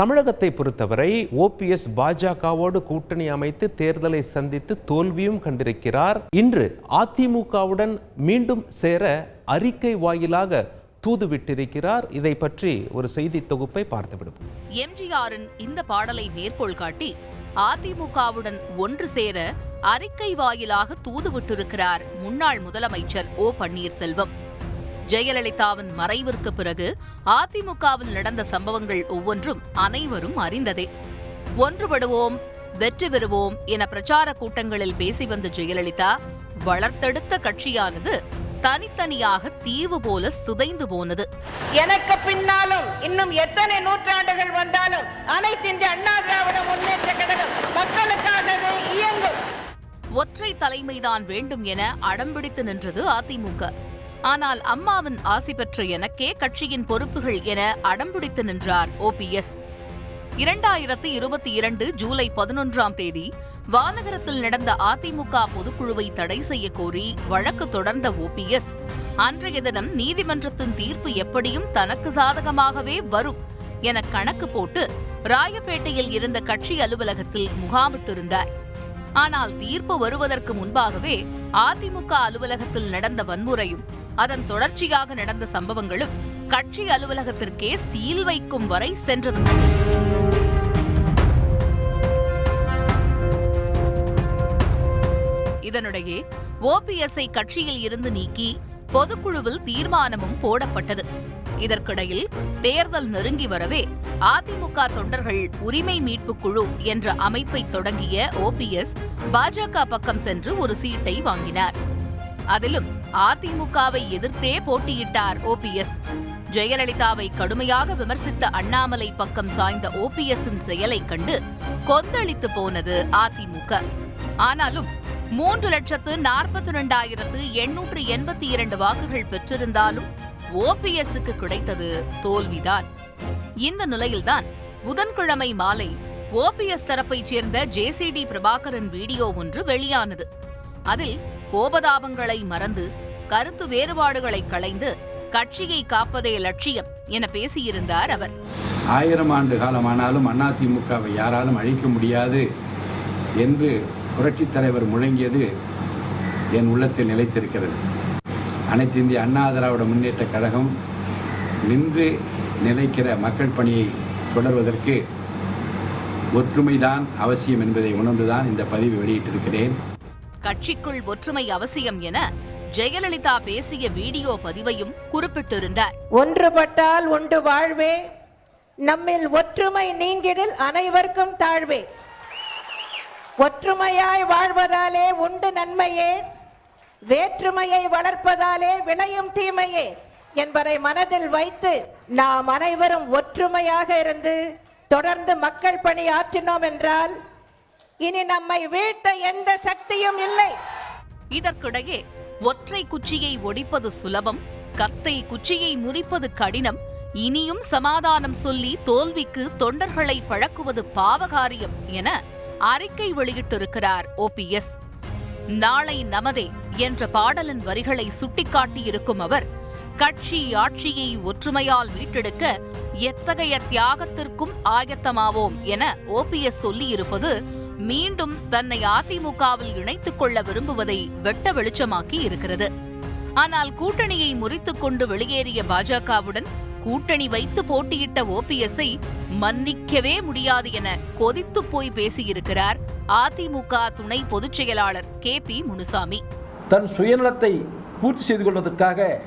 தமிழகத்தை பொறுத்தவரை ஓபிஎஸ் பாஜகவோடு கூட்டணி அமைத்து தேர்தலை சந்தித்து தோல்வியும் கண்டிருக்கிறார். இன்று அதிமுகவுடன் மீண்டும் சேர அறிக்கை வாயிலாக தூதுவிட்டிருக்கிறார். இதை பற்றி ஒரு செய்தி தொகுப்பை பார்த்து விடுவோம் எம்ஜிஆரின் இந்த பாடலை மேற்கோள் காட்டி அதிமுகவுடன் ஒன்று சேர அறிக்கை வாயிலாக தூதுவிட்டிருக்கிறார் முன்னாள் முதலமைச்சர் ஓ பன்னீர்செல்வம். ஜெயலலிதாவின் மறைவிற்கு பிறகு அதிமுகவில் நடந்த சம்பவங்கள் ஒவ்வொன்றும் அனைவரும் அறிந்ததே. ஒன்றுபடுவோம் வெற்றி பெறுவோம் என பிரச்சார கூட்டங்களில் பேசி வந்த ஜெயலலிதா வளர்த்தெடுத்த கட்சியானது தனித்தனியாக தீவு போல சிதைந்து போனது. எனக்கு பின்னாலும் இன்னும் எத்தனை நூற்றாண்டுகள் வந்தாலும் அனைத்து இந்திய அண்ணா திராவிட முன்னேற்ற கழகம் மக்களுக்காகவே இயங்கும். ஒற்றை தலைமைதான் வேண்டும் என அடம்பிடித்து நின்றது அதிமுக. ஆனால் அம்மாவின் ஆசி பெற்ற எனக்கே கட்சியின் பொறுப்புகள் என அடம்பிடித்து நின்றார் ஓபிஎஸ் இரண்டாயிரத்து இருபத்தி இரண்டு ஜூலை பதினொன்றாம் தேதி வானகரத்தில் நடந்த அதிமுக பொதுக்குழுவை தடை செய்ய கோரி வழக்கு தொடர்ந்த ஓபிஎஸ் அன்றைய தினம் நீதிமன்றத்தின் தீர்ப்பு எப்படியும் தனக்கு சாதகமாகவே வரும் என கணக்கு போட்டு ராயப்பேட்டையில் இருந்த கட்சி அலுவலகத்தில் முகாமிட்டிருந்தார். ஆனால் தீர்ப்பு வருவதற்கு முன்பாகவே அதிமுக அலுவலகத்தில் நடந்த வன்முறையும் அதன் தொடர்ச்சியாக நடந்த சம்பவங்களும் கட்சி அலுவலகத்திற்கே சீல் வைக்கும் வரை சென்றது. இதனிடையே ஓபிஎஸ்ஐ கட்சியில் இருந்து நீக்கி பொதுக்குழுவில் தீர்மானமும் போடப்பட்டது. இதற்கிடையில் தேர்தல் நெருங்கி வரவே அதிமுக தொண்டர்கள் உரிமை மீட்பு குழு என்ற அமைப்பை தொடங்கிய ஓபிஎஸ் பாஜக பக்கம் சென்று ஒரு சீட்டை வாங்கினார். அதிலும் அதிமுகவை எதிர்த்தே போட்டியிட்டார் ஓபிஎஸ் ஜெயலலிதாவை கடுமையாக விமர்சித்த அண்ணாமலை பக்கம் சாய்ந்த ஓபிஎஸ்ஸின் செயலை கண்டு கொந்தளித்து போனது அதிமுக. ஆனாலும் மூன்று லட்சத்து நாற்பத்தி இரண்டாயிரத்து எண்ணூற்று எண்பத்தி இரண்டு வாக்குகள் பெற்றிருந்தாலும் ஓபிஎஸ்க்கு கிடைத்தது தோல்விதான். இந்த நிலையில்தான் புதன்கிழமை மாலை ஓபிஎஸ் தரப்பைச் சேர்ந்த ஜேசிடி பிரபாகரன் வீடியோ ஒன்று வெளியானது. அதில் கோபதாபங்களை மறந்து கருத்து வேறுபாடுகளை களைந்து கட்சியை காப்பதே லட்சியம் என பேசியிருந்தார் அவர். ஆயிரம் ஆண்டு காலமானாலும் அதிமுகவை யாராலும் அழிக்க முடியாது என்று புரட்சித் தலைவர் முழங்கியது என் உள்ளத்தில் நிலைத்திருக்கிறது. அனைத்து இந்திய அண்ணா திராவிட முன்னேற்ற கழகம் நின்று நிலைக்கிற மக்கள் பணியை தொடர்வதற்கு ஒற்றுமைதான் அவசியம் என்பதை உணர்ந்துதான் இந்த பதிவு வெளியிட்டிருக்கிறேன். கட்சிக்குள் ஒற்றுமை அவசியம் என ஜெயலலிதா பேசிய வீடியோ பதிவையும் குறிப்பிட்டிருந்தார். ஒன்றுபட்டால் உண்டு வாழ்வே நம்மில் ஒற்றுமை நீங்கிடில் அனைவருக்கும் தாழ்வே. ஒற்றுமையாய் வாழ்வதாலே உண்டு நன்மையே வேற்றுமையை வளர்ப்பதாலே விளையும் தீமையே என்பதை மனதில் வைத்து நாம் அனைவரும் ஒற்றுமையாக இருந்து தொடர்ந்து மக்கள் பணி ஆற்றினோம் என்றால் இனி நம்மை வீழ்த்த எந்த சக்தியும் இல்லை. இதற்கிடையே ஒற்றை குச்சியை ஒடிப்பது சுலபம் கத்தை குச்சியை முறிப்பது கடினம் இனியும் சமாதானம் சொல்லி தோல்விக்கு தொண்டர்களை பழக்குவது பாவகாரியம் என அறிக்கை வெளியிட்டிருக்கிறார் ஓபிஎஸ் நாளை நமதே என்ற பாடலின் வரிகளை சுட்டிக்காட்டியிருக்கும் அவர் கட்சி ஆட்சியை ஒற்றுமையால் மீட்டெடுக்க எத்தகைய தியாகத்திற்கும் ஆயத்தமாவோம் என ஓபிஎஸ் சொல்லியிருப்பது மீண்டும் தன்னை அதிமுகவில் இணைத்துக் கொள்ள விரும்புவதை வெட்ட வெளிச்சமாக்கி இருக்கிறது. ஆனால் கூட்டணியை முறித்துக் கொண்டு வெளியேறிய பாஜகவுடன் கூட்டணி வைத்து போட்டியிட்ட ஓபிஎஸ்ஐ மன்னிக்கவே முடியாது என கொதித்து போய் பேசியிருக்கிறார் அதிமுக துணை பொதுச் செயலாளர் கே பி முனுசாமி. தன் சுயநலத்தை பூர்த்தி செய்து கொள்வதற்காக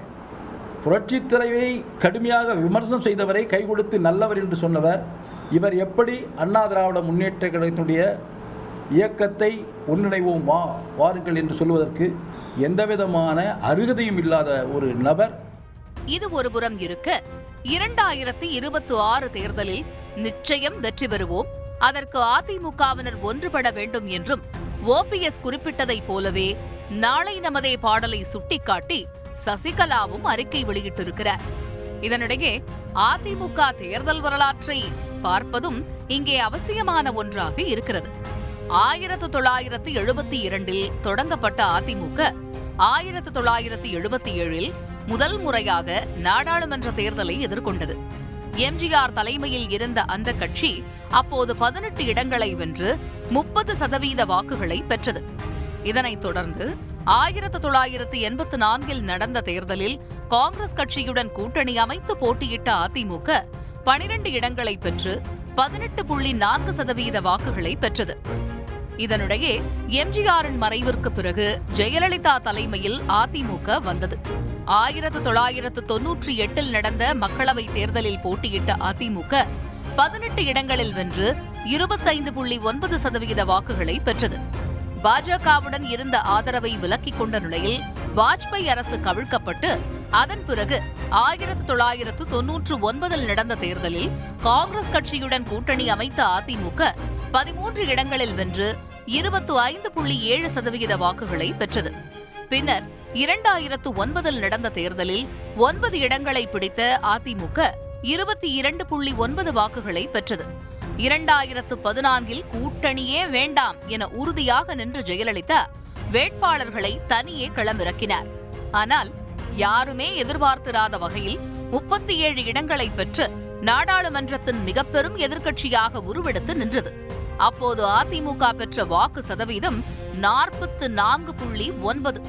புரட்சித் கடுமையாக விமர்சனம் செய்தவரை கை கொடுத்து நல்லவர் என்று சொன்னவர் இவர் எப்படி அண்ணா திராவிட முன்னேற்ற கழகத்தினுடைய இயக்கத்தை ஒன்றிணைவோம்? வா வாருங்கள் என்று சொல்வதற்கு எந்தவிதமான அருகதையும் இல்லாத ஒரு நபர். இது ஒருபுறம் இருக்க இரண்டாயிரத்தி இருபத்தி ஆறு தேர்தலில் நிச்சயம் வெற்றி பெறுவோம். அதற்கு அதிமுகவினர் ஒன்றுபட வேண்டும் என்றும் ஓபிஎஸ் குறிப்பிட்டதைப் போலவே நாளை நமதே பாடலை சுட்டிக்காட்டி சசிகலாவும் அறிக்கை வெளியிட்டிருக்கிறார். இதனிடையே அதிமுக தேர்தல் வரலாற்றை பார்ப்பதும் இங்கே அவசியமான ஒன்றாக இருக்கிறது. ஆயிரத்து தொள்ளாயிரத்து எழுபத்தி இரண்டில் தொடங்கப்பட்ட அதிமுக. ஆயிரத்து தொள்ளாயிரத்து எழுபத்தி ஏழில் முதல் முறையாக நாடாளுமன்ற தேர்தலை எதிர்கொண்டது. எம்ஜிஆர் தலைமையில் இருந்த அந்த கட்சி அப்போது பதினெட்டு இடங்களை வென்று முப்பது சதவீத வாக்குகளை பெற்றது. இதனைத் தொடர்ந்து ஆயிரத்து தொள்ளாயிரத்து எண்பத்து நான்கில் நடந்த தேர்தலில் காங்கிரஸ் கட்சியுடன் கூட்டணி அமைத்து போட்டியிட்ட அதிமுக பனிரண்டு இடங்களை பெற்று பதினெட்டு புள்ளி நான்கு சதவீத வாக்குகளை பெற்றது. இதனிடையே எம்ஜிஆரின் மறைவிற்கு பிறகு ஜெயலலிதா தலைமையில் அதிமுக வந்தது. ஆயிரத்து தொள்ளாயிரத்து தொன்னூற்றி எட்டில் நடந்த மக்களவைத் தேர்தலில் போட்டியிட்ட அதிமுக பதினெட்டு இடங்களில் வென்று இருபத்தைந்து புள்ளி ஒன்பது சதவிகித வாக்குகளை பெற்றது. பாஜகவுடன் இருந்த ஆதரவை விலக்கிக் கொண்ட நிலையில் வாஜ்பாய் அரசு கவிழ்க்கப்பட்டு அதன் பிறகு ஆயிரத்து தொள்ளாயிரத்து தொன்னூற்று ஒன்பதில் நடந்த தேர்தலில் காங்கிரஸ் கட்சியுடன் கூட்டணி அமைத்த அதிமுக பதிமூன்று இடங்களில் வென்று இருபத்து ஐந்து புள்ளி ஏழு சதவிகித வாக்குகளை பெற்றது. பின்னர் இரண்டாயிரத்து ஒன்பதில் நடந்த தேர்தலில் ஒன்பது இடங்களை பிடித்த அதிமுக இருபத்தி இரண்டு புள்ளி ஒன்பது வாக்குகளை பெற்றது. இரண்டாயிரத்து பதினான்கில் கூட்டணியே வேண்டாம் என உறுதியாக நின்ற ஜெயலலிதா வேட்பாளர்களை தனியே களமிறக்கினார். ஆனால் யாருமே எதிர்பார்த்திராத வகையில் முப்பத்தி ஏழு இடங்களை பெற்று நாடாளுமன்றத்தின் மிக பெரும் எதிர்க்கட்சியாக உருவெடுத்து நின்றது. அப்போது அதிமுக பெற்ற வாக்கு சதவீதம் நாற்பத்து நான்கு புள்ளி ஒன்பது.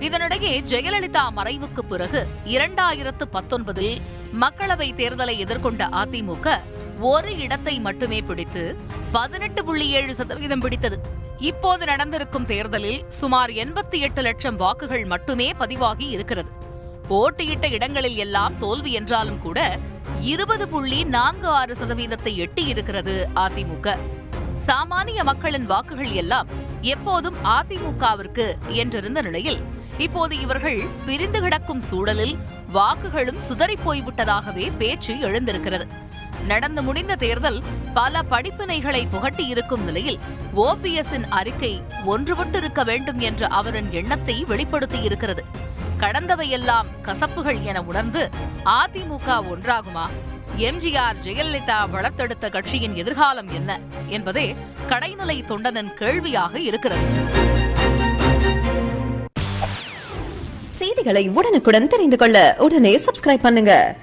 இதனிடையே ஜெயலலிதா மறைவுக்கு பிறகு இரண்டாயிரத்து பத்தொன்பதில் மக்களவை தேர்தலை எதிர்கொண்ட அதிமுக ஒரு இடத்தை மட்டுமே பிடித்து பதினெட்டு புள்ளி ஏழு சதவீதம் பிடித்தது. இப்போது நடந்திருக்கும் தேர்தலில் சுமார் எண்பத்தி எட்டு லட்சம் வாக்குகள் மட்டுமே பதிவாகி இருக்கிறது. போட்டியிட்ட இடங்களில் எல்லாம் தோல்வி என்றாலும் கூட இருபது புள்ளி நான்கு ஆறு சதவீதத்தை எட்டியிருக்கிறது அதிமுக. சாமானிய மக்களின் வாக்குகள் எல்லாம் எப்போதும் அதிமுகவிற்கு என்றிருந்த நிலையில் இப்போது இவர்கள் பிரிந்து கிடக்கும் சூழலில் வாக்குகளும் சிதறிப் போய்விட்டதாகவே பேச்சு எழுந்திருக்கிறது. நடந்து முடிந்த தேர்தல் பல படிப்பினைகளை புகட்டியிருக்கும் நிலையில் ஓபிஎஸ்ஸின் அறிக்கை ஒன்றுபட்டிருக்க வேண்டும் என்ற அவரின் எண்ணத்தை வெளிப்படுத்தியிருக்கிறது கடந்தவையெல்லாம் கசப்புகள் என உணர்ந்து அதிமுக ஒன்றாகுமா? எம்ஜிஆர் ஜெயலலிதா வளர்த்தெடுத்த கட்சியின் எதிர்காலம் என்ன என்பதே கடைநிலை தொண்டனின் கேள்வியாக இருக்கிறது. செய்திகளை உடனுக்குடன் தெரிந்து கொள்ள உடனே சப்ஸ்கிரைப் பண்ணுங்க.